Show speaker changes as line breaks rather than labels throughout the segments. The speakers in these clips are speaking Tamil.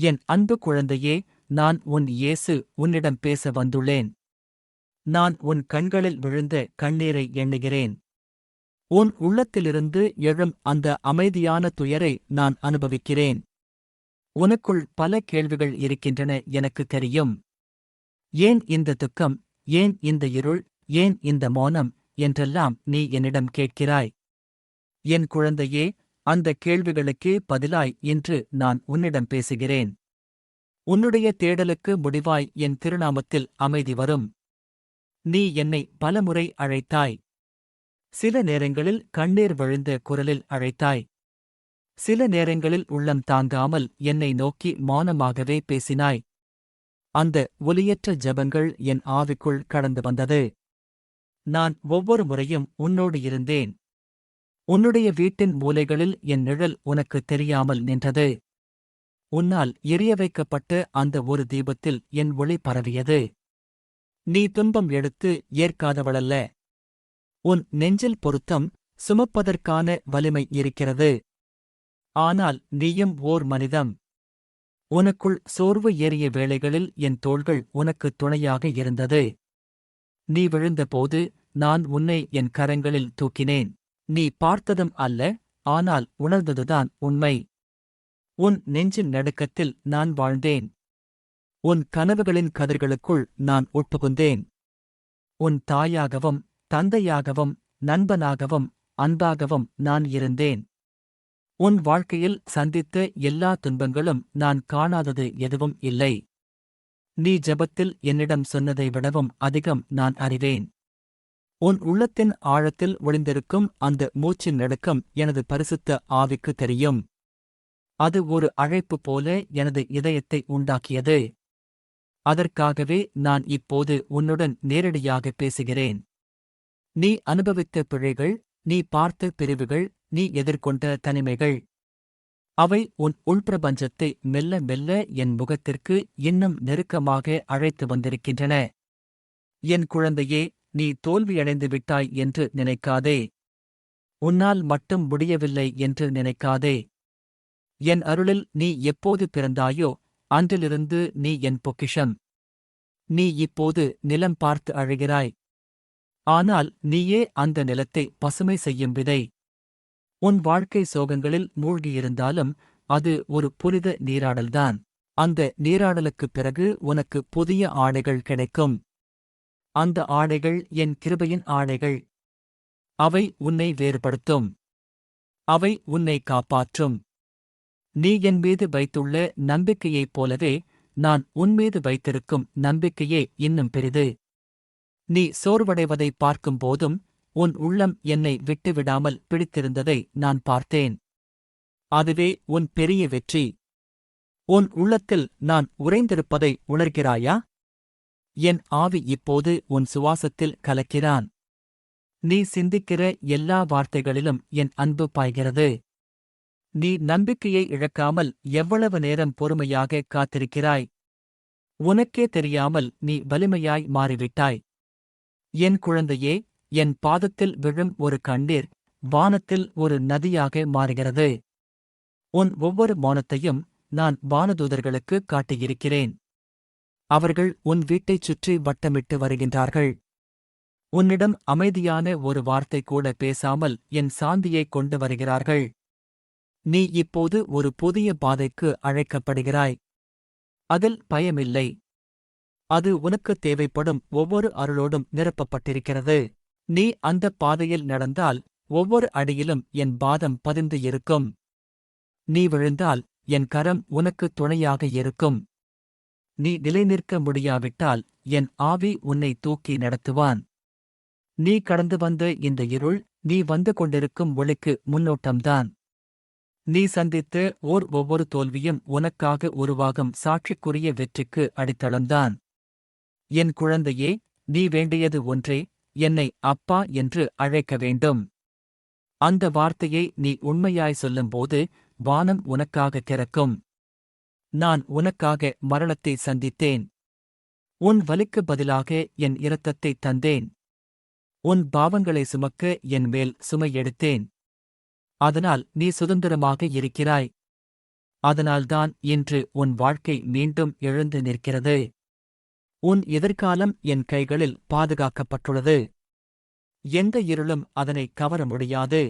என் அன்பு குழந்தையே நான் உன் இயேசு உன்னிடம் பேச வந்துள்ளேன். நான் உன் கண்களில் விழுந்த கண்ணீரை எண்ணுகிறேன். உன் உள்ளத்திலிருந்து எழும் அந்த அமைதியான துயரை நான் அனுபவிக்கிறேன். உனக்குள் பல கேள்விகள் இருக்கின்றன எனக்கு தெரியும். ஏன் இந்த துக்கம் ஏன் இந்த இருள் ஏன் இந்த மௌனம் என்றெல்லாம் நீ என்னிடம் கேட்கிறாய். என் குழந்தையே அந்த கேள்விகளுக்கே பதிலாய் இன்று நான் உன்னிடம் பேசுகிறேன். உன்னுடைய தேடலுக்கு முடிவாய் என் திருநாமத்தில் அமைதி வரும். நீ என்னை பலமுறை அழைத்தாய். சில நேரங்களில் கண்ணீர் விழுந்த குரலில் அழைத்தாய். சில நேரங்களில் உள்ளம் தாங்காமல் என்னை நோக்கி மௌனமாகவே பேசினாய். அந்த ஒலியற்ற ஜபங்கள் என் ஆவிக்குள் கடந்து வந்தது. நான் ஒவ்வொரு முறையும் உன்னோடு இருந்தேன். உன்னுடைய வீட்டின் மூலைகளில் என் நிழல் உனக்கு தெரியாமல் நின்றது. உன்னால் எரிய வைக்கப்பட்ட அந்த ஒரு தீபத்தில் என் ஒளி பரவியது. நீ துன்பம் எடுத்து ஏற்காதவளல்ல. உன் நெஞ்சில் பொருத்தம் சுமப்பதற்கான வலிமை இருக்கிறது. ஆனால் நீயும் ஓர் மனிதம். உனக்குள் சோர்வு ஏறிய வேளைகளில் என் தோள்கள் உனக்கு துணையாக இருந்தது. நீ விழுந்தபோது நான் உன்னை என் கரங்களில் தூக்கினேன். நீ பார்த்ததும் அல்ல ஆனால் உணர்ந்ததுதான் உண்மை. உன் நெஞ்சின் நடுக்கத்தில் நான் வாழ்ந்தேன். உன் கனவுகளின் கதிர்களுக்குள் நான் உட்புகுந்தேன் உன் தாயாகவும் தந்தையாகவும் நண்பனாகவும் அன்பாகவும் நான் இருந்தேன். உன் வாழ்க்கையில் சந்தித்த எல்லா துன்பங்களும் நான் காணாதது எதுவும் இல்லை. நீ ஜெபத்தில் என்னிடம் சொன்னதை விடவும் அதிகம் நான் அறிவேன். உன் உள்ளத்தின் ஆழத்தில் ஒளிந்திருக்கும் அந்த மூச்சின் நடுக்கம் எனது பரிசுத்த ஆவிக்கு தெரியும். அது ஒரு அழைப்பு போல எனது இதயத்தை உண்டாக்கியது. அதற்காகவே நான் இப்போது உன்னுடன் நேரடியாக பேசுகிறேன். நீ அனுபவித்த பிழைகள் நீ பார்த்த பிரிவுகள் நீ எதிர்கொண்ட தனிமைகள். அவை உன் உள்பிரபஞ்சத்தை மெல்ல மெல்ல என் முகத்திற்கு இன்னும் நெருக்கமாக அழைத்து வந்திருக்கின்றன. என் குழந்தையே நீ தோல்வியடைந்து விட்டாய் என்று நினைக்காதே. உன்னால் மட்டும் முடியவில்லை என்று நினைக்காதே. என் அருளில் நீ எப்போது பிறந்தாயோ அன்றிலிருந்து நீ என் பொக்கிஷம். நீ இப்போது நிலம் பார்த்து அழுகிறாய். ஆனால் நீயே அந்த நிலத்தை பசுமை செய்யும் விதை. உன் வாழ்க்கை சோகங்களில் மூழ்கியிருந்தாலும் அது ஒரு புனித நீராடல்தான். அந்த நீராடலுக்குப் பிறகு உனக்கு புதிய ஆடைகள் கிடைக்கும். அந்த ஆடைகள் என் கிருபையின் ஆடைகள். அவை உன்னை வேறுபடுத்தும். அவை உன்னை காப்பாற்றும். நீ என் மீது வைத்துள்ள நம்பிக்கையைப் போலவே நான் உன்மீது வைத்திருக்கும் நம்பிக்கையே இன்னும் பெரிது. நீ சோர்வடைவதை பார்க்கும்போதும் உன் உள்ளம் என்னை விட்டுவிடாமல் பிடித்திருந்ததை நான் பார்த்தேன். அதுவே உன் பெரிய வெற்றி. உன் உள்ளத்தில் நான் உறைந்திருப்பதை உணர்கிறாயா? என் ஆவி இப்போது உன் சுவாசத்தில் கலக்கிறான். நீ சிந்திக்கிற எல்லா வார்த்தைகளிலும் என் அன்பு பாய்கிறது. நீ நம்பிக்கையை இழக்காமல் எவ்வளவு நேரம் பொறுமையாக காத்திருக்கிறாய்? உனக்கே தெரியாமல் நீ வலிமையாய் மாறிவிட்டாய். என் குழந்தையே என் பாதத்தில் விழும் ஒரு கண்ணீர் வானத்தில் ஒரு நதியாக மாறுகிறது. உன் ஒவ்வொரு மௌனத்தையும் நான் வானதூதர்களுக்கு காட்டியிருக்கிறேன். அவர்கள் உன் வீட்டைச் சுற்றி வட்டமிட்டு வருகின்றார்கள். உன்னிடம் அமைதியான ஒரு வார்த்தை கூட பேசாமல் என் சாந்தியை கொண்டு வருகிறார்கள். நீ இப்போது ஒரு புதிய பாதைக்கு அழைக்கப்படுகிறாய். அதில் பயமில்லை. அது உனக்கு தேவைப்படும் ஒவ்வொரு அருளோடும் நிரப்பப்பட்டிருக்கிறது. நீ அந்த பாதையில் நடந்தால் ஒவ்வொரு அடியிலும் என் பாதம் பதிந்து இருக்கும். நீ விழுந்தால் என் கரம் உனக்கு துணையாக இருக்கும். நீ நிலைநிற்க முடியாவிட்டால் என் ஆவி உன்னை தூக்கி நடத்துவான். நீ கடந்து வந்த இந்த இருள் நீ வந்து கொண்டிருக்கும் ஒளிக்கு முன்னோட்டம்தான். நீ சந்தித்த ஓர் ஒவ்வொரு தோல்வியும் உனக்காக உருவாகும் சாட்சிக்குரிய வெற்றிக்கு அடித்தளம்தான். என் குழந்தையே நீ வேண்டியது ஒன்றே என்னை அப்பா என்று அழைக்க வேண்டும். அந்த வார்த்தையை நீ உண்மையாய் சொல்லும்போது வானம் உனக்காக திறக்கும். நான் உனக்காக மரணத்தை சந்தித்தேன். உன் வலிக்கு பதிலாக என் இரத்தத்தை தந்தேன். உன் பாவங்களை சுமக்க என் மேல் சுமை எடுத்தேன். அதனால் நீ சுதந்திரமாக இருக்கிறாய். அதனால்தான் இன்று உன் வாழ்க்கை மீண்டும் எழுந்து நிற்கிறது. உன் எதிர்காலம் என் கைகளில் பாதுகாக்கப்பட்டுள்ளது. எந்த இருளும் அதனை கவர முடியாது.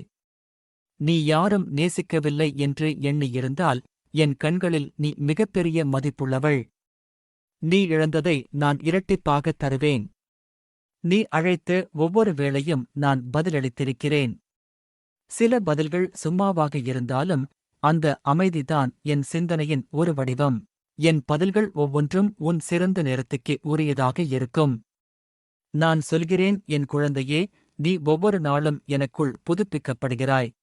நீ யாரும் நேசிக்கவில்லை என்று எண்ணியிருந்தால் என் கண்களில் நீ மிகப்பெரிய மதிப்புள்ளவள். நீ இழந்ததை நான் இரட்டிப்பாகத் தருவேன். நீ அழைத்து ஒவ்வொரு வேளையும் நான் பதிலளித்திருக்கிறேன். சில பதில்கள் சும்மாவாக இருந்தாலும் அந்த அமைதிதான் என் சிந்தனையின் ஒரு வடிவம். என் பதில்கள் ஒவ்வொன்றும் உன் சிறந்த நேரத்துக்கு உரியதாக இருக்கும். நான் சொல்கிறேன் என் குழந்தையே நீ ஒவ்வொரு நாளும் எனக்குள் புதுப்பிக்கப்படுகிறாய்.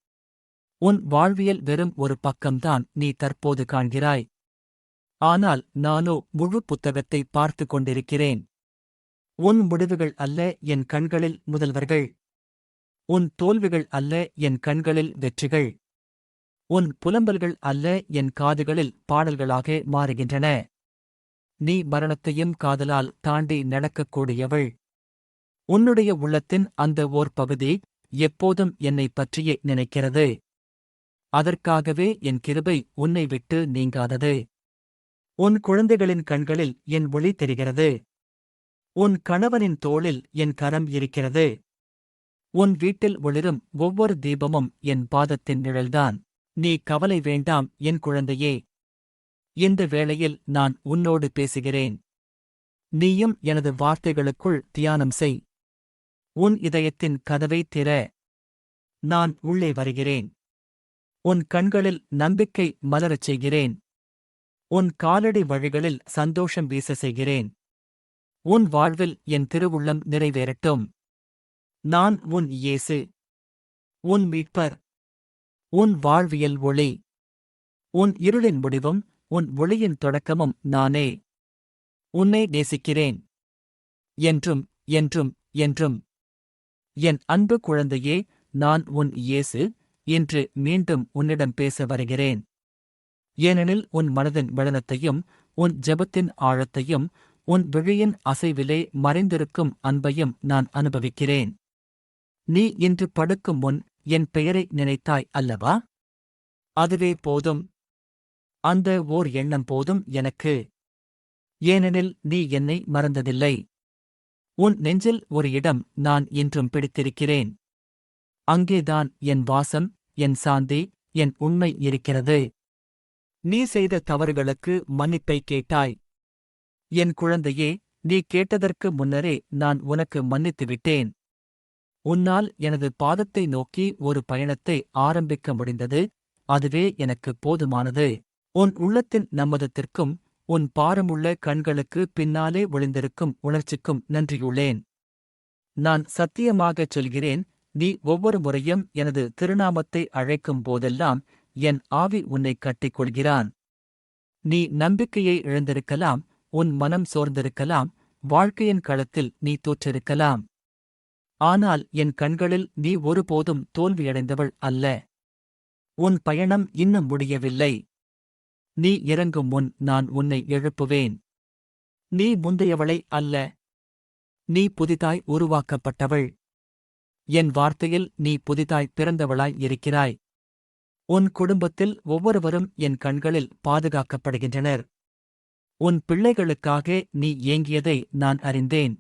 உன் வாழ்வியல் வெறும் ஒரு பக்கம்தான் நீ தற்போது காண்கிறாய். ஆனால் நானோ முழு புத்தகத்தை பார்த்து கொண்டிருக்கிறேன். உன் முடிவுகள் அல்ல என் கண்களில் முதல்வர்கள். உன் தோல்விகள் அல்ல என் கண்களில் வெற்றிகள். உன் புலம்பல்கள் அல்ல என் காதுகளில் பாடல்களாக மாறுகின்றன. நீ மரணத்தையும் காதலால் தாண்டி நடக்கக்கூடியவள். உன்னுடைய உள்ளத்தின் அந்த ஓர் பகுதி எப்போதும் என்னைப் பற்றியே நினைக்கிறது. அதற்காகவே என் கிருபை உன்னை விட்டு நீங்காதது. உன் குழந்தைகளின் கண்களில் என் ஒளி தெரிகிறது. உன் கணவனின் தோளில் என் கரம் இருக்கிறது. உன் வீட்டில் ஒளிரும் ஒவ்வொரு தீபமும் என் பாதத்தின் நிழல்தான். நீ கவலை வேண்டாம் என் குழந்தையே. இந்த வேளையில் நான் உன்னோடு பேசுகிறேன். நீயும் எனது வார்த்தைகளுக்குள் தியானம் செய். உன் இதயத்தின் கதவை திற. நான் உள்ளே வருகிறேன். உன் கண்களில் நம்பிக்கை மலரச் செய்கிறேன். உன் காலடி வழிகளில் சந்தோஷம் வீச செய்கிறேன். உன் வாழ்வில் என் திருவுள்ளம் நிறைவேறட்டும். நான் உன் இயேசு. உன் மீட்பர். உன் வாழ்வியல் ஒளி. உன் இருளின் முடிவும் உன் ஒளியின் தொடக்கமும் நானே. உன்னை நேசிக்கிறேன். என்றும் என்றும் என்றும். என் அன்பு குழந்தையே நான் உன் இயேசு. இன்று மீண்டும் உன்னிடம் பேச வருகிறேன். ஏனெனில் உன் மனதின் வெளனத்தையும் உன் ஜெபத்தின் ஆழத்தையும் உன் விழியின் அசைவிலே மறைந்திருக்கும் அன்பையும் நான் அனுபவிக்கிறேன். நீ இன்று படுக்கும் முன் என் பெயரை நினைத்தாய் அல்லவா? அதுவே போதும். அந்த ஓர் எண்ணம் போதும் எனக்கு. ஏனெனில் நீ என்னை மறந்ததில்லை. உன் நெஞ்சில் ஒரு இடம் நான் இன்றும் பிடித்திருக்கிறேன். அங்கேதான் என் வாசம் என் சாந்தி என் உண்மை இருக்கிறது. நீ செய்த தவறுகளுக்கு மன்னிப்பை கேட்டாய். என் குழந்தையே நீ கேட்டதற்கு முன்னரே நான் உனக்கு மன்னித்துவிட்டேன். உன்னால் எனது பாதத்தை நோக்கி ஒரு பயணத்தை ஆரம்பிக்க முடிந்தது. அதுவே எனக்கு போதுமானது. உன் உள்ளத்தின் நம்மதத்திற்கும் உன் பாரமுள்ள கண்களுக்கு பின்னாலே ஒளிந்திருக்கும் உணர்ச்சிக்கும் நன்றியுள்ளேன். நான் சத்தியமாகச் சொல்கிறேன் நீ ஒவ்வொரு முறையும் எனது திருநாமத்தை அழைக்கும் போதெல்லாம் என் ஆவி உன்னை கட்டிக்கொள்கிறான். நீ நம்பிக்கையை இழந்திருக்கலாம் உன் மனம் சோர்ந்திருக்கலாம் வாழ்க்கையின் களத்தில் நீ தோற்றிருக்கலாம். ஆனால் என் கண்களில் நீ ஒருபோதும் தோல்வியடைந்தவள் அல்ல. உன் பயணம் இன்னும் முடியவில்லை. நீ இறங்கும் முன் நான் உன்னை எழுப்புவேன். நீ முந்தையவளை அல்ல. நீ புதிதாய் உருவாக்கப்பட்டவள். என் வார்த்தையில் நீ புதிதாய் பிறந்தவளாய் இருக்கிறாய். உன் குடும்பத்தில் ஒவ்வொருவரும் என் கண்களில் பாதுகாக்கப்படுகின்றனர். உன் பிள்ளைகளுக்காக நீ ஏங்கியதை நான் அறிந்தேன்.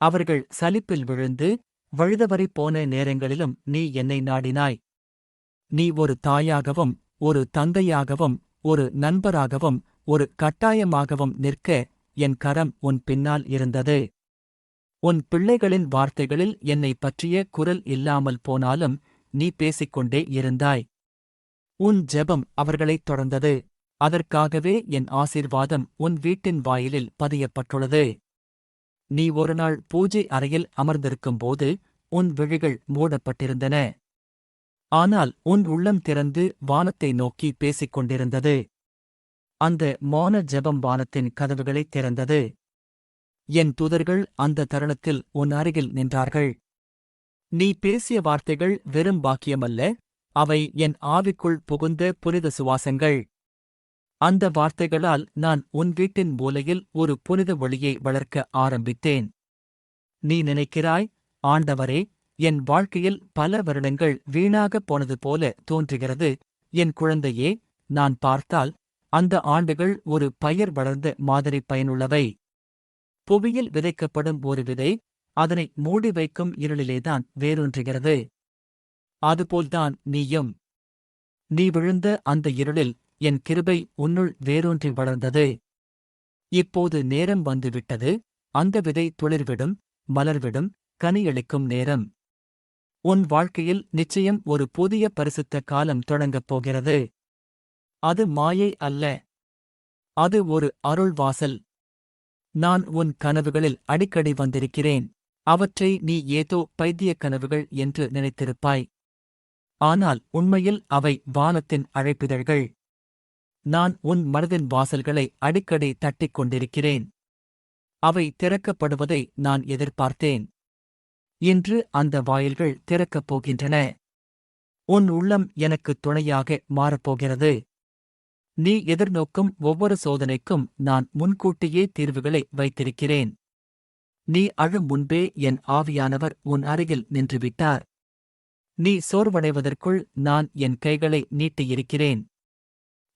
அவர்கள் சலிப்பில் விழுந்து வழுதவரை போன நேரங்களிலும் நீ என்னை நாடினாய். நீ ஒரு தாயாகவும் ஒரு தந்தையாகவும் ஒரு நண்பராகவும் ஒரு கட்டாயமாகவும் நிற்க என் கரம் உன் பின்னால் இருந்தது. உன் பிள்ளைகளின் வார்த்தைகளில் என்னை பற்றிய குரல் இல்லாமல் போனாலும் நீ பேசிக்கொண்டே இருந்தாய். உன் ஜெபம் அவர்களைத் தொடர்ந்தது. அதற்காகவே என் ஆசீர்வாதம் உன் வீட்டின் வாயிலில் பதியப்பட்டுள்ளது. நீ ஒருநாள் பூஜை அறையில் அமர்ந்திருக்கும்போது உன் விழிகள் மூடப்பட்டிருந்தன. ஆனால் உன் உள்ளம் திறந்து வானத்தை நோக்கி பேசிக் கொண்டிருந்தது அந்த மௌன ஜெபம் வானத்தின் கதவுகளைத் திறந்தது. என் தூதர்கள் அந்த தருணத்தில் உன் அருகில் நின்றார்கள். நீ பேசிய வார்த்தைகள் வெறும் பாக்கியமல்ல அவை என் ஆவிக்குள் புகுந்த புனித சுவாசங்கள். அந்த வார்த்தைகளால் நான் உன் வீட்டின் மூலையில் ஒரு புனித ஒளியை வளர்க்க ஆரம்பித்தேன். நீ நினைக்கிறாய் ஆண்டவரே என் வாழ்க்கையில் பல வருடங்கள் வீணாகப் போனது போல தோன்றுகிறது. என் குழந்தையே நான் பார்த்தால் அந்த ஆண்டுகள் ஒரு பயிர் வளர்ந்த மாதிரி பயனுள்ளவை. புவியில் விதைக்கப்படும் ஒரு விதை அதனை மூடி வைக்கும் இருளிலேதான் வேரூன்றுகிறது. அதுபோல்தான் நீயும். நீ விழுந்த அந்த இருளில் என் கிருபை உன்னுள் வேரூன்றி வளர்ந்தது. இப்போது நேரம் வந்துவிட்டது. அந்த விதை துளிர்விடும் மலர்விடும் கனியளிக்கும் நேரம். உன் வாழ்க்கையில் நிச்சயம் ஒரு புதிய பரிசுத்த காலம் தொடங்கப் போகிறது. அது மாயை அல்ல. அது ஒரு அருள் வாசல் நான் உன் கனவுகளில் அடிக்கடி வந்திருக்கிறேன். அவற்றை நீ ஏதோ பைத்தியக் கனவுகள் என்று நினைத்திருப்பாய். ஆனால் உண்மையில் அவை வானத்தின் அழைப்பிதழ்கள். நான் உன் மனதின் வாசல்களை அடிக்கடி தட்டிக் கொண்டிருக்கிறேன். அவை திறக்கப்படுவதை நான் எதிர்பார்த்தேன். இன்று அந்த வாயில்கள் திறக்கப் போகின்றன. உன் உள்ளம் எனக்கு துணையாக மாறப்போகிறது நீ எதிர்நோக்கும் ஒவ்வொரு சோதனைக்கும் நான் முன்கூட்டியே தீர்வுகளை வைத்திருக்கிறேன். நீ அழும் முன்பே என் ஆவியானவர் உன் அருகில் நின்றுவிட்டார். நீ சோர்வடைவதற்குள் நான் என் கைகளை நீட்டியிருக்கிறேன்.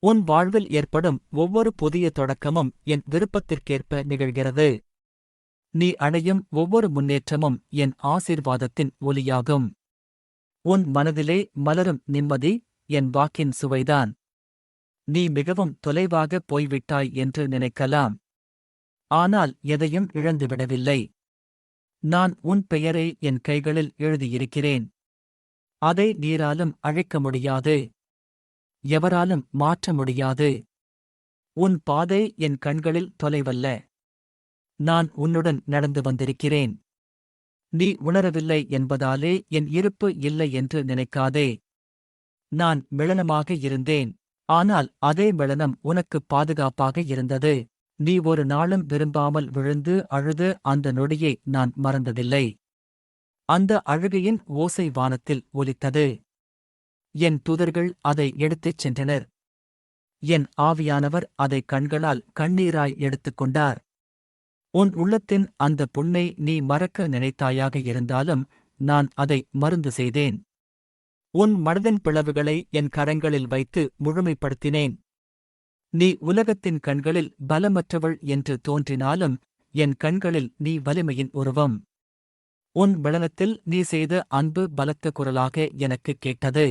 உன் வாழ்வில் ஏற்படும் ஒவ்வொரு புதிய தொடக்கமும் என் விருப்பத்திற்கேற்ப நிகழ்கிறது. நீ அடையும் ஒவ்வொரு முன்னேற்றமும் என் ஆசீர்வாதத்தின் ஒலியாகும். உன் மனதிலே மலரும் நிம்மதி என் வாக்கின் சுவைதான். நீ மிகவும் தொலைவாக போய்விட்டாய் என்று நினைக்கலாம். ஆனால் எதையும் இழந்துவிடவில்லை. நான் உன் பெயரை என் கைகளில் எழுதியிருக்கிறேன். அதை நீராலும் அழைக்க முடியாது. எவராலும் மாற்ற முடியாது. உன் பாதை என் கண்களில் தொலைவல்ல. நான் உன்னுடன் நடந்து வந்திருக்கிறேன். நீ உணரவில்லை என்பதாலே என் இருப்பு இல்லை என்று நினைக்காதே. நான் மிளனமாக இருந்தேன். ஆனால் அதே மெளனம் உனக்கு பாதுகாப்பாக இருந்தது. நீ ஒரு நாளும் விரும்பாமல் விழுந்து அழுது அந்த நொடியை நான் மறந்ததில்லை. அந்த அழுகையின் ஓசை வானத்தில் ஒலித்தது. என் தூதர்கள் அதை எடுத்துச் சென்றனர். என் ஆவியானவர் அதை கண்களால் கண்ணீராய் எடுத்துக்கொண்டார் உன் உள்ளத்தின் அந்த புண்ணை நீ மறக்க நினைத்தாயாக இருந்தாலும் நான் அதை மருந்து செய்தேன். உன் மனதின் பிளவுகளை என் கரங்களில் வைத்து முழுமைப்படுத்தினேன். நீ உலகத்தின் கண்களில் பலமற்றவள் என்று தோன்றினாலும் என் கண்களில் நீ வலிமையின் உருவம். உன் விளனத்தில் நீ செய்த அன்பு பலத்த குரலாக எனக்கு கேட்டது.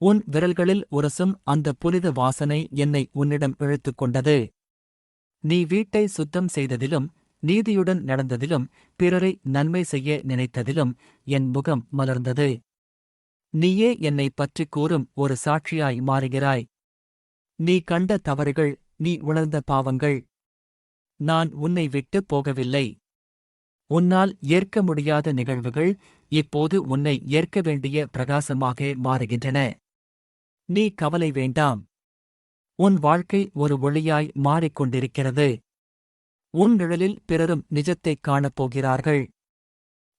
உன் விரல்களில் உரசும் அந்த புனித வாசனை என்னை உன்னிடம் இழுத்துக் கொண்டது. நீ வீட்டை சுத்தம் செய்ததிலும் நீதியுடன் நடந்ததிலும் பிறரை நன்மை செய்ய நினைத்ததிலும் என் முகம் மலர்ந்தது. நீயே என்னை பற்றிக் கூறும் ஒரு சாட்சியாய் மாறுகிறாய். நீ கண்ட தவறுகள் நீ உணர்ந்த பாவங்கள் நான் உன்னை விட்டு போகவில்லை. உன்னால் ஏற்க முடியாத நிகழ்வுகள் இப்போது உன்னை ஏற்க வேண்டிய பிரகாசமாக மாறுகின்றன. நீ கவலை வேண்டாம். உன் வாழ்க்கை ஒரு ஒளியாய் மாறிக்கொண்டிருக்கிறது உன் நிழலில் பிறரும் நிஜத்தைக் காணப்போகிறார்கள்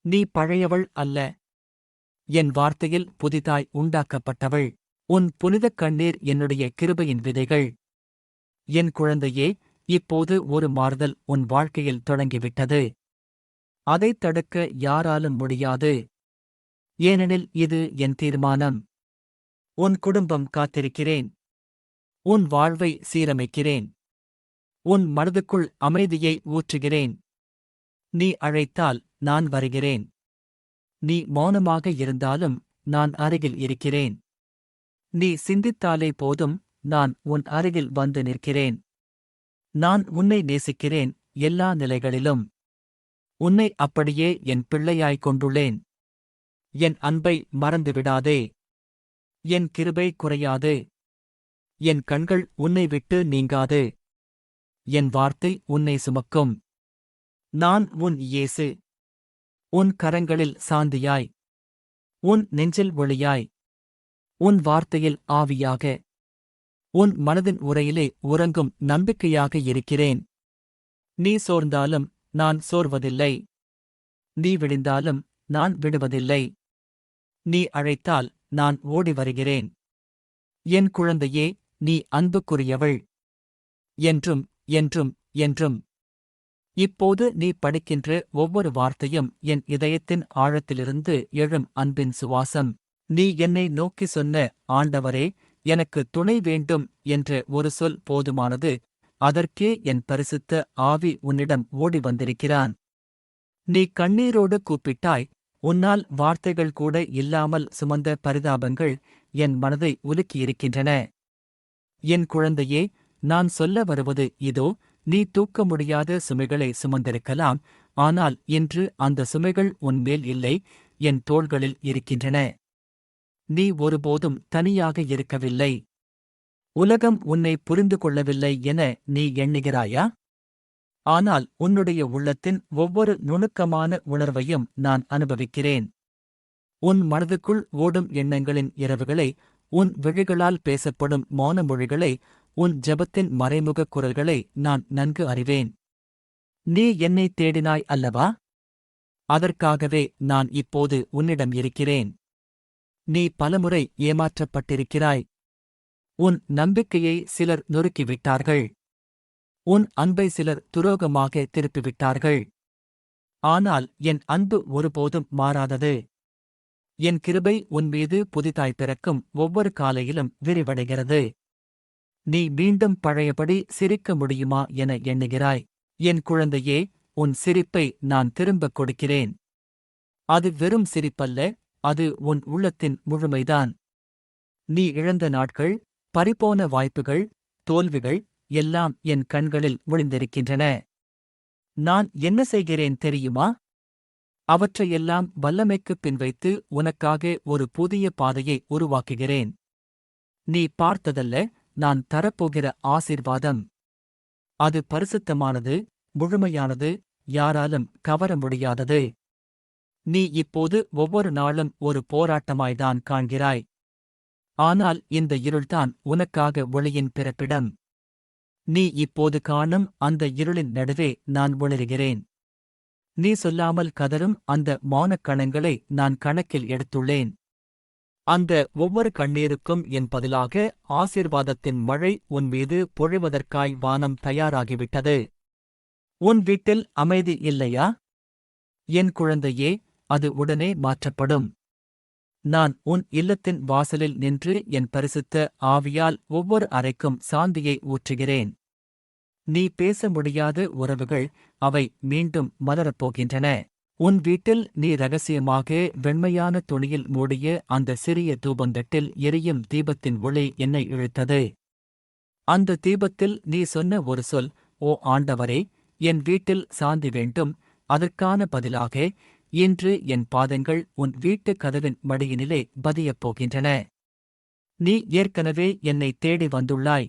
நீ பழையவள் அல்ல. என் வார்த்தையில் புதிதாய் உண்டாக்கப்பட்டவள். உன் புனிதக் கண்ணீர் என்னுடைய கிருபையின் விதைகள். என் குழந்தையே இப்போது ஒரு மாறுதல் உன் வாழ்க்கையில் தொடங்கிவிட்டது. அதைத் தடுக்க யாராலும் முடியாது. ஏனெனில் இது என் தீர்மானம். உன் குடும்பம் காத்திருக்கிறேன். உன் வாழ்வை சீரமைக்கிறேன். உன் மனதுக்குள் அமைதியை ஊற்றுகிறேன். நீ அழைத்தால் நான் வருகிறேன். நீ மௌனமாக இருந்தாலும் நான் அருகில் இருக்கிறேன். நீ சிந்தித்தாலே போதும் நான் உன் அருகில் வந்து நிற்கிறேன். நான் உன்னை நேசிக்கிறேன் எல்லா நிலைகளிலும். உன்னை அப்படியே என் பிள்ளையாய்க் கொண்டுள்ளேன். என் அன்பை மறந்துவிடாதே. என் கிருபை குறையாது. என் கண்கள் உன்னை விட்டு நீங்காது. என் வார்த்தை உன்னை சுமக்கும். நான் உன் இயேசு. உன் கரங்களில் சாந்தியாய். உன் நெஞ்சில் ஒளியாய். உன் வார்த்தையில் ஆவியாக. உன் மனதின் உரையிலே உறங்கும் நம்பிக்கையாக இருக்கிறேன். நீ சோர்ந்தாலும் நான் சோர்வதில்லை. நீ விழுந்தாலும் நான் விடுவதில்லை. நீ அழைத்தால் நான் ஓடி வருகிறேன். என் குழந்தையே நீ அன்புக்குரியவள். என்றும் என்றும் என்றும். இப்போது நீ படிக்கின்ற ஒவ்வொரு வார்த்தையும் என் இதயத்தின் ஆழத்திலிருந்து எழும் அன்பின் சுவாசம். நீ என்னை நோக்கி சொன்ன ஆண்டவரே எனக்கு துணை வேண்டும் என்ற ஒரு சொல் போதுமானது. அதற்கே என் பரிசுத்த ஆவி உன்னிடம் ஓடி வந்திருக்கிறான். நீ கண்ணீரோடு கூப்பிட்டாய் உன்னால் வார்த்தைகள் கூட இல்லாமல் சுமந்த பரிதாபங்கள் என் மனதை உலுக்கியிருக்கின்றன. என் குழந்தையே நான் சொல்ல வருவது இதோ நீ தூக்க முடியாத சுமைகளை சுமந்திருக்கலாம் ஆனால் இன்று அந்த சுமைகள் உன்மேல் இல்லை என் தோள்களில் இருக்கின்றன. நீ ஒருபோதும் தனியாக இருக்கவில்லை. உலகம் உன்னை புரிந்து கொள்ளவில்லை என நீ எண்ணுகிறாயா? ஆனால் உன்னுடைய உள்ளத்தின் ஒவ்வொரு நுணுக்கமான உணர்வையும் நான் அனுபவிக்கிறேன். உன் மனதுக்குள் ஓடும் எண்ணங்களின் இரவுகளை உன் விழிகளால் பேசப்படும் மௌன மொழிகளை உன் ஜெபத்தின் மறைமுக குரல்களை நான் நன்கு அறிவேன். நீ என்னை தேடினாய் அல்லவா? அதற்காகவே நான் இப்போது உன்னிடம் இருக்கிறேன். நீ பலமுறை ஏமாற்றப்பட்டிருக்கிறாய். உன் நம்பிக்கையை சிலர் நொறுக்கிவிட்டார்கள். உன் அன்பை சிலர் துரோகமாக திருப்பிவிட்டார்கள். ஆனால் என் அன்பு ஒருபோதும் மாறாதது. என் கிருபை உன் மீது புதிதாய் பிறக்கும் ஒவ்வொரு காலையிலும் விரிவடைகிறது. நீ மீண்டும் பழையபடி சிரிக்க முடியுமா என எண்ணுகிறாய். என் குழந்தையே உன் சிரிப்பை நான் திரும்பக் கொடுக்கிறேன். அது வெறும் சிரிப்பல்ல அது உன் உள்ளத்தின் முழுமைதான். நீ இழந்த நாட்கள் பறிபோன வாய்ப்புகள் தோல்விகள் எல்லாம் என் கண்களில் ஒளிந்திருக்கின்றன. நான் என்ன செய்கிறேன் தெரியுமா? அவற்றையெல்லாம் வல்லமைக்குப் பின் வைத்து உனக்காக ஒரு புதிய பாதையை உருவாக்குகிறேன். நீ பார்த்ததல்ல நான் தரப்போகிற ஆசீர்வாதம். அது பரிசுத்தமானது முழுமையானது யாராலும் கவர முடியாதது. நீ இப்போது ஒவ்வொரு நாளும் ஒரு போராட்டமாய்தான் காண்கிறாய். ஆனால் இந்த இருள்தான் உனக்காக ஒளியின் பிறப்பிடம். நீ இப்போது காணும் அந்த இருளின் நடுவே நான் ஒளிர்கிறேன். நீ சொல்லாமல் கதரும் அந்த மௌனக் கணங்களை நான் கணக்கில் எடுத்துள்ளேன். அந்த ஒவ்வொரு கண்ணீருக்கும் என் பதிலாக ஆசீர்வாதத்தின் மழை உன் மீது பொழிவதற்காய் வானம் தயாராகிவிட்டது. உன் வீட்டில் அமைதி இல்லையா? என் குழந்தையே அது உடனே மாற்றப்படும். நான் உன் இல்லத்தின் வாசலில் நின்று என் பரிசுத்த ஆவியால் ஒவ்வொரு அறைக்கும் சாந்தியை ஊற்றுகிறேன். நீ பேச முடியாத உறவுகள் அவை மீண்டும் மலரப்போகின்றன உன் வீட்டில் நீ ரகசியமாக வெண்மையான துணியில் மூடிய அந்த சிறிய தூபந்தட்டில் எரியும் தீபத்தின் ஒளி என்னை இழுத்தது. அந்த தீபத்தில் நீ சொன்ன ஒரு சொல் ஓ ஆண்டவரே என் வீட்டில் சாந்தி வேண்டும். அதற்கான பதிலாக இன்று என் பாதங்கள் உன் வீட்டுக் கதவின் மடியினிலே பதியப் போகின்றன. நீ ஏற்கனவே என்னை தேடி வந்துள்ளாய்.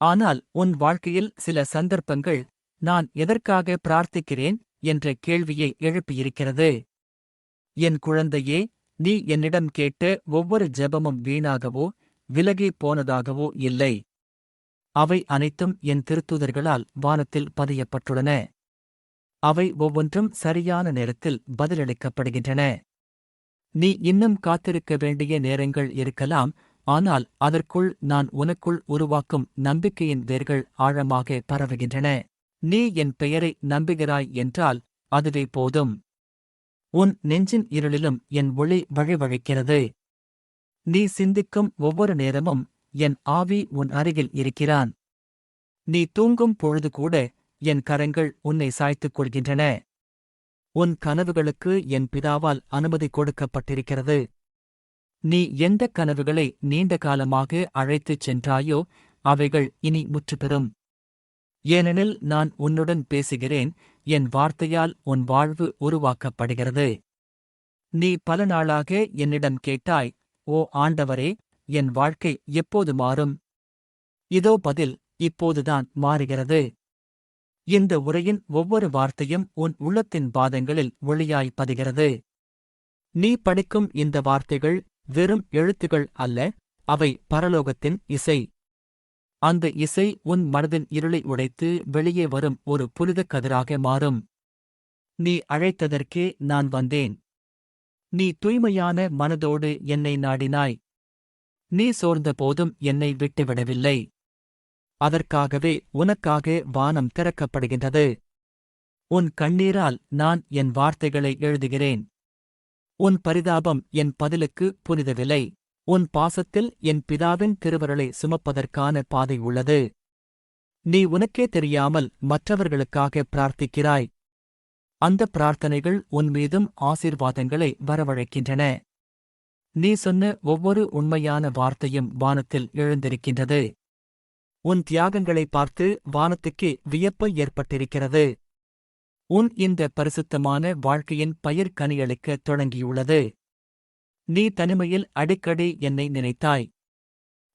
ஆனால் உன் வாழ்க்கையில் சில சந்தர்ப்பங்கள் நான் எதற்காக பிரார்த்திக்கிறேன்? என்ற கேள்வியை எழுப்பியிருக்கிறது. என் குழந்தையே நீ என்னிடம் கேட்ட ஒவ்வொரு ஜெபமும் வீணாகவோ விலகி போனதாகவோ இல்லை. அவை அனைத்தும் என் திருத்துதர்களால் வானத்தில் பதியப்பட்டுள்ளன. அவை ஒவ்வொன்றும் சரியான நேரத்தில் பதிலளிக்கப்படுகின்றன. நீ இன்னும் காத்திருக்க வேண்டிய நேரங்கள் இருக்கலாம் ஆனால் அதற்குள் நான் உனக்குள் உருவாக்கும் நம்பிக்கையின் வேர்கள் ஆழமாக பரவுகின்றன. நீ என் பெயரை நம்புகிறாய் என்றால் அதுவே போதும். உன் நெஞ்சின் இருளிலும் என் ஒளி வழிவழைக்கிறது நீ சிந்திக்கும் ஒவ்வொரு நேரமும் என் ஆவி உன் அருகில் இருக்கிறான். நீ தூங்கும் பொழுது கூட என் கரங்கள் உன்னை சாய்த்துக் கொள்கின்றன. உன் கனவுகளுக்கு என் பிதாவால் அனுமதி கொடுக்கப்பட்டிருக்கிறது. நீ எந்த கனவுகளை நீண்ட காலமாக அழைத்துச் சென்றாயோ அவைகள் இனி முற்றுப்பெறும். ஏனெனில் நான் உன்னுடன் பேசுகிறேன் என் வார்த்தையால் உன் வாழ்வு உருவாக்கப்படுகிறது. நீ பல நாளாக என்னிடம் கேட்டாய் ஓ ஆண்டவரே என் வாழ்க்கை எப்போது மாறும்? இதோ பதில் இப்போதுதான் மாறுகிறது. இந்த உரையின் ஒவ்வொரு வார்த்தையும் உன் உள்ளத்தின் பாதங்களில் ஒளியாய் பதிகிறது. நீ படிக்கும் இந்த வார்த்தைகள் வெறும் எழுத்துகள் அல்ல அவை பரலோகத்தின் இசை. அந்த இசை உன் மனதின் இருளை உடைத்து வெளியே வரும் ஒரு புனிதக் கதிராக மாறும். நீ அழைத்ததற்கே நான் வந்தேன். நீ தூய்மையான மனதோடு என்னை நாடினாய். நீ சோர்ந்த போதும் என்னை விட்டுவிடவில்லை. அதற்காகவே உனக்காக வானம் திறக்கப்படுகின்றது. உன் கண்ணீரால் நான் என் வார்த்தைகளை எழுதுகிறேன். உன் பரிதாபம் என் பதிலுக்கு புனிதவில்லை. உன் பாசத்தில் என் பிதாவின் திருவருளை சுமப்பதற்கான பாதை உள்ளது. நீ உனக்கே தெரியாமல் மற்றவர்களுக்காக பிரார்த்திக்கிறாய். அந்த பிரார்த்தனைகள் உன் மீதும் ஆசீர்வாதங்களை வரவழைக்கின்றன. நீ சொன்ன ஒவ்வொரு உண்மையான வார்த்தையும் வானத்தில் எழுந்திருக்கின்றது. உன் தியாகங்களை பார்த்து வானத்துக்கு வியப்பு ஏற்பட்டிருக்கிறது. உன் இந்த பரிசுத்தமான வாழ்க்கையின் பயிர் கனியளிக்க தொடங்கியுள்ளது. நீ தனிமையில் அடிக்கடி என்னை நினைத்தாய்.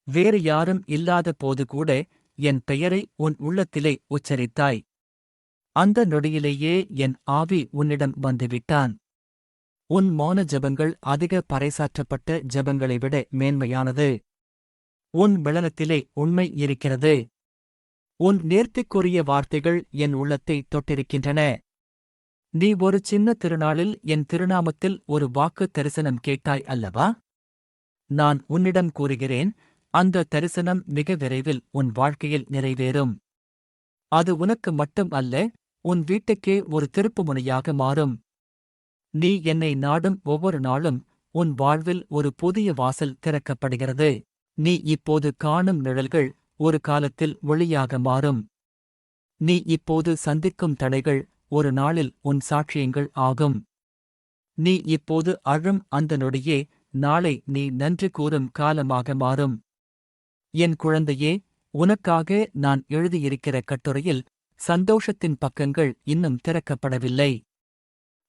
வேறு யாரும் இல்லாத போது கூட என் பெயரை உன் உள்ளத்திலே உச்சரித்தாய். அந்த நொடியிலேயே என் ஆவி உன்னிடம் வந்துவிட்டான். உன் மௌன ஜபங்கள் அதிக பறைசாற்றப்பட்ட ஜபங்களை விட மேன்மையானது. உன் விளனத்திலே உண்மை இருக்கிறது. உன் நேர்த்திக்குரிய வார்த்தைகள் என் உள்ளத்தை தொட்டிருக்கின்றன. நீ ஒரு சின்ன திருநாளில் என் திருநாமத்தில் ஒரு வாக்கு தரிசனம் கேட்டாய் அல்லவா? நான் உன்னிடம் கூறுகிறேன் அந்த தரிசனம் மிக விரைவில் உன் வாழ்க்கையில் நிறைவேறும். அது உனக்கு மட்டும் அல்ல உன் வீட்டுக்கே ஒரு திருப்புமுனையாக மாறும். நீ என்னை நாடும் ஒவ்வொரு நாளும் உன் வாழ்வில் ஒரு புதிய வாசல் திறக்கப்படுகிறது. நீ இப்போது காணும் நிழல்கள் ஒரு காலத்தில் ஒளியாக மாறும். நீ இப்போது சந்திக்கும் தடைகள் ஒரு நாளில் உன் சாட்சியங்கள் ஆகும். நீ இப்போது அழும் அந்த நொடியே நாளை நீ நன்றி கூறும் காலமாக மாறும். என் குழந்தையே உனக்காக நான் எழுதியிருக்கிற கட்டுரையில் சந்தோஷத்தின் பக்கங்கள் இன்னும் திறக்கப்படவில்லை.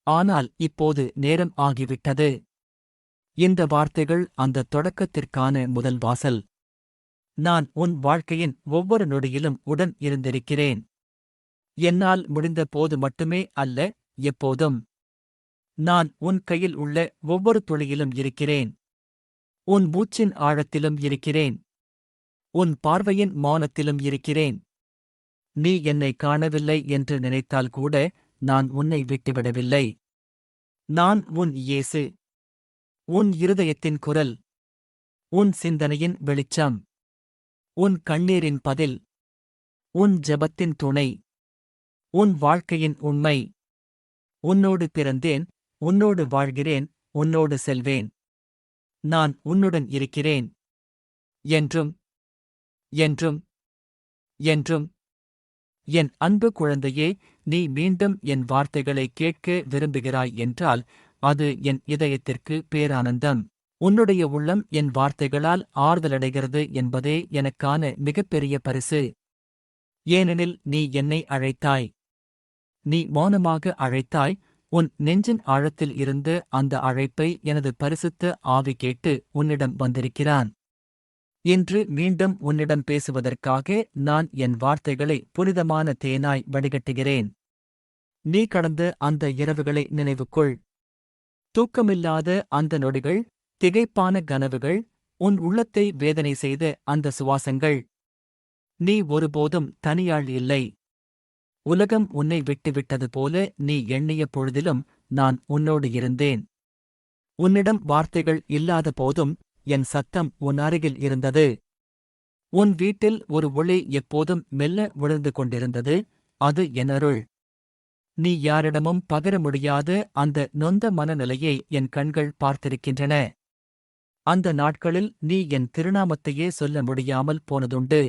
ஆனால் இப்போது நேரம் ஆகிவிட்டது. இந்த வார்த்தைகள் அந்த தொடக்கத்திற்கான முதல் வாசல். நான் உன் வாழ்க்கையின் ஒவ்வொரு நொடியிலும் உடன் இருந்திருக்கிறேன். என்னால் முடிந்த போது மட்டுமே அல்ல எப்போதும். நான் உன் கையில் உள்ள ஒவ்வொரு துளியிலும் இருக்கிறேன். உன் மூச்சின் ஆழத்திலும் இருக்கிறேன். உன் பார்வையின் மௌனத்திலும் இருக்கிறேன். நீ என்னை காணவில்லை என்று நினைத்தால் கூட நான் உன்னை விட்டுவிடவில்லை. நான் உன் இயேசு. உன் இருதயத்தின் குரல். உன் சிந்தனையின் வெளிச்சம். உன் கண்ணீரின் பதில். உன் ஜெபத்தின் துணை. உன் வாழ்க்கையின் உண்மை. உன்னோடு பிறந்தேன் உன்னோடு வாழ்கிறேன் உன்னோடு செல்வேன். நான் உன்னுடன் இருக்கிறேன். என்றும் என்றும் என்றும். என் அன்பு குழந்தையே நீ மீண்டும் என் வார்த்தைகளை கேட்க விரும்புகிறாய் என்றால் அது என் இதயத்திற்கு பேரானந்தம். உன்னுடைய உள்ளம் என் வார்த்தைகளால் ஆறுதலடைகிறது என்பதே எனக்கான மிகப்பெரிய பரிசு. ஏனெனில் நீ என்னை அழைத்தாய். நீ மௌனமாக அழைத்தாய் உன் நெஞ்சின் ஆழத்தில் இருந்து அந்த அழைப்பை எனது பரிசுத்த ஆவி கேட்டு உன்னிடம் வந்திருக்கிறான். இன்று மீண்டும் உன்னிடம் பேசுவதற்காக நான் என் வார்த்தைகளை புனிதமான தேனாய் வடிகட்டுகிறேன். நீ கடந்த அந்த இரவுகளை நினைவுக்குள் தூக்கமில்லாத அந்த நொடிகள் திகைப்பான கனவுகள் உன் உள்ளத்தை வேதனை செய்த அந்த சுவாசங்கள். நீ ஒருபோதும் தனியாள் இல்லை. உலகம் உன்னை விட்டுவிட்டது போல நீ எண்ணிய பொழுதிலும் நான் உன்னோடு இருந்தேன். உன்னிடம் வார்த்தைகள் இல்லாத போதும் என் சத்தம் உன் அருகில் இருந்தது. உன் வீட்டில் ஒரு ஒளி எப்போதும் மெல்ல விழுந்து கொண்டிருந்தது அது என் அருள். நீ யாரிடமும் பகர முடியாத அந்த நொந்த மனநிலையை என் கண்கள் பார்த்திருக்கின்றன. அந்த நாட்களில் நீ என் திருநாமத்தையே சொல்ல முடியாமல் போனதுண்டு.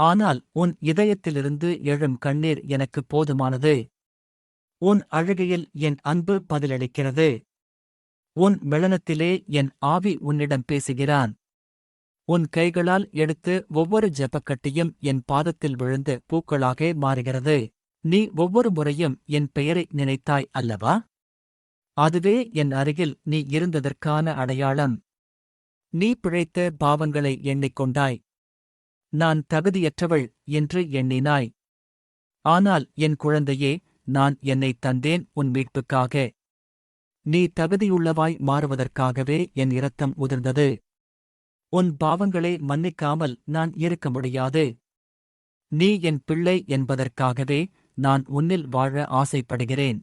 ஆனால் உன் இதயத்திலிருந்து எழும் கண்ணீர் எனக்கு போதுமானது. உன் அழுகையில் என் அன்பு பதிலளிக்கிறது. உன் மெளனத்திலே என் ஆவி உன்னிடம் பேசுகிறான். உன் கைகளால் எடுத்து ஒவ்வொரு ஜெபக்கட்டியும் என் பாதத்தில் விழுந்த பூக்களாக மாறுகிறது. நீ ஒவ்வொரு முறையும் என் பெயரை நினைத்தாய் அல்லவா? அதுவே என் அருகில் நீ இருந்ததற்கான அடையாளம். நீ பிழைத்த பாவங்களை எண்ணிக்கொண்டாய். நான் தகுதியற்றவள் என்று எண்ணினாய். ஆனால் என் குழந்தையே நான் என்னை தந்தேன் உன் மீட்புக்காக. நீ தகுதியுள்ளவாய் மாறுவதற்காகவே என் இரத்தம் உதிர்ந்தது. உன் பாவங்களை மன்னிக்காமல் நான் இருக்க முடியாது. நீ என் பிள்ளை என்பதற்காகவே நான் உன்னில் வாழ ஆசைப்படுகிறேன்.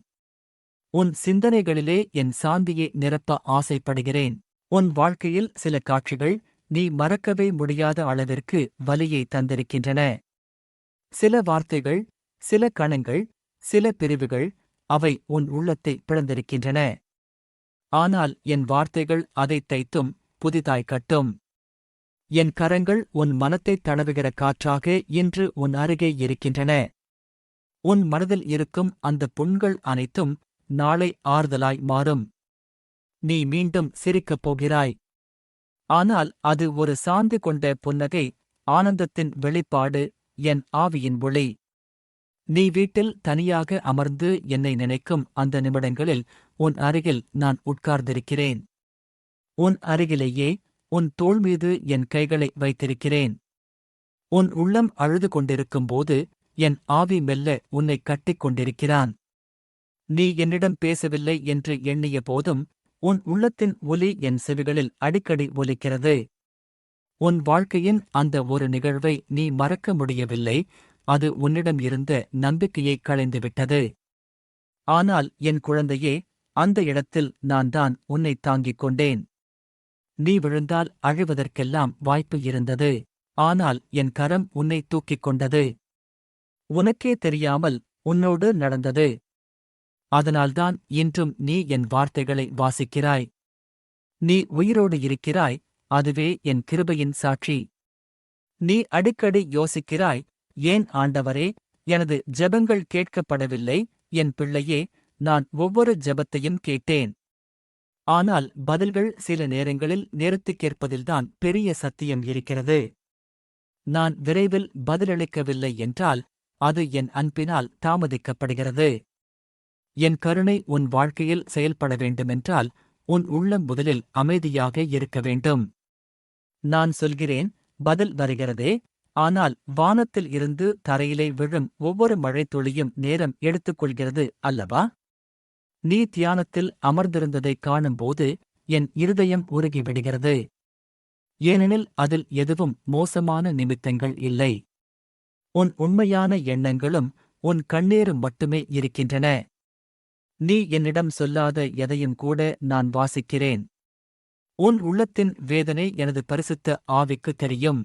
உன் சிந்தனைகளிலே என் சாந்தியை நிரப்ப ஆசைப்படுகிறேன். உன் வாழ்க்கையில் சில காட்சிகள் நீ மறக்கவே முடியாத அளவிற்கு வலியை தந்திருக்கின்றன. சில வார்த்தைகள் சில கணங்கள் சில பிரிவுகள் அவை உன் உள்ளத்தை பிளந்திருக்கின்றன. ஆனால் என் வார்த்தைகள் அதைத் தைத்தும் புதிதாய் கட்டும். என் கரங்கள் உன் மனத்தைத் தடவுகிற காற்றாக இன்று உன் அருகே இருக்கின்றன. உன் மனதில் இருக்கும் அந்த புண்கள் அனைத்தும் நாளை ஆறுதலாய் மாறும். நீ மீண்டும் சிரிக்கப் போகிறாய். ஆனால் அது ஒரு சாந்து கொண்ட புன்னகை ஆனந்தத்தின் வெளிப்பாடு என் ஆவியின் ஒளி. நீ வீட்டில் தனியாக அமர்ந்து என்னை நினைக்கும் அந்த நிமிடங்களில் உன் அருகில் நான் உட்கார்ந்திருக்கிறேன். உன் அருகிலேயே உன் தோள் மீது என் கைகளை வைத்திருக்கிறேன். உன் உள்ளம் அழுது கொண்டிருக்கும்போது என் ஆவி மெல்ல உன்னை கட்டிக் கொண்டிருக்கிறான். நீ என்னிடம் பேசவில்லை என்று எண்ணிய போதும் உன் உள்ளத்தின் ஒலி என் செவிகளில் அடிக்கடி ஒலிக்கிறது. உன் வாழ்க்கையின் அந்த ஒரு நிகழ்வை நீ மறக்க முடியவில்லை. அது உன்னிடம் இருந்த நம்பிக்கையை களைந்துவிட்டது. ஆனால் என் குழந்தையே அந்த இடத்தில் நான் தான் உன்னை தாங்கிக் கொண்டேன். நீ விழுந்தால் அழுவதற்கெல்லாம் வாய்ப்பு இருந்தது. ஆனால் என் கரம் உன்னை தூக்கிக் கொண்டது. உனக்கே தெரியாமல் உன்னோடு நடந்தது. அதனால்தான் இன்றும் நீ என் வார்த்தைகளை வாசிக்கிறாய். நீ உயிரோடு இருக்கிறாய் அதுவே என் கிருபையின் சாட்சி. நீ அடிக்கடி யோசிக்கிறாய் ஏன் ஆண்டவரே எனது ஜெபங்கள் கேட்கப்படவில்லை என் பிள்ளையே நான் ஒவ்வொரு ஜெபத்தையும் கேட்டேன். ஆனால் பதில்கள் சில நேரங்களில் நிறுத்திக் கேட்பதில்தான் பெரிய சத்தியம் இருக்கிறது. நான் விரைவில் பதிலளிக்கவில்லை என்றால் அது என் அன்பினால் தாமதிக்கப்படுகிறது. என் கருணை உன் வாழ்க்கையில் செயல்பட வேண்டுமென்றால் உன் உள்ளம் முதலில் அமைதியாக இருக்க வேண்டும். நான் சொல்கிறேன் பதில் வருகிறதே. ஆனால் வானத்தில் இருந்து தரையிலே விழும் ஒவ்வொரு மழைத்துளியும் நேரம் எடுத்துக்கொள்கிறது அல்லவா? நீ தியானத்தில் அமர்ந்திருந்ததைக் காணும்போது என் இருதயம் உருகிவிடுகிறது. ஏனெனில் அதில் எதுவும் மோசமான நிமித்தங்கள் இல்லை. உன் உண்மையான எண்ணங்களும் உன் கண்ணீரும் மட்டுமே இருக்கின்றன. நீ என்னிடம் சொல்லாத எதையும் கூட நான் வாசிக்கிறேன். உன் உள்ளத்தின் வேதனை எனது பரிசுத்த ஆவிக்கு தெரியும்.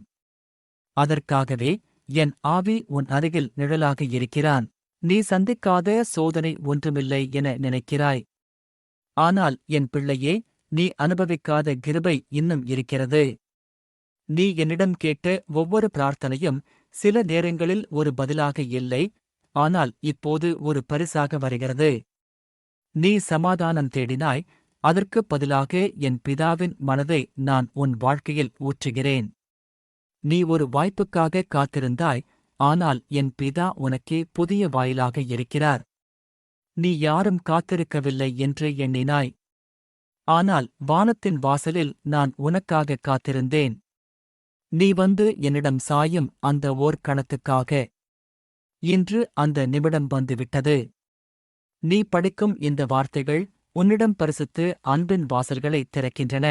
அதற்காகவே என் ஆவி உன் அருகில் நிழலாக இருக்கிறான். நீ சந்திக்காத சோதனை ஒன்றுமில்லை என நினைக்கிறாய். ஆனால் என் பிள்ளையே நீ அனுபவிக்காத கிருபை இன்னும் இருக்கிறது. நீ என்னிடம் கேட்ட ஒவ்வொரு பிரார்த்தனையும் சில நேரங்களில் ஒரு பதிலாக இல்லை. ஆனால் இப்போது ஒரு பரிசாக வருகிறது. நீ சமாதானம் தேடினாய் அதற்குப் பதிலாக என் பிதாவின் மனதை நான் உன் வாழ்க்கையில் ஊற்றுகிறேன். நீ ஒரு வாய்ப்புக்காக காத்திருந்தாய் ஆனால் என் பிதா உனக்கே புதிய வாயிலாக இருக்கிறார். நீ யாரும் காத்திருக்கவில்லை என்று எண்ணினாய். ஆனால் வானத்தின் வாசலில் நான் உனக்காக காத்திருந்தேன். நீ வந்து என்னிடம் சாயும் அந்த ஓர் கணத்துக்காக. இன்று அந்த நிமிடம் வந்துவிட்டது. நீ படிக்கும் இந்த வார்த்தைகள் உன்னிடம் பரிசுத்து அன்பின் வாசல்களை திறக்கின்றன.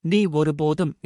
நீ ஒருபோதும்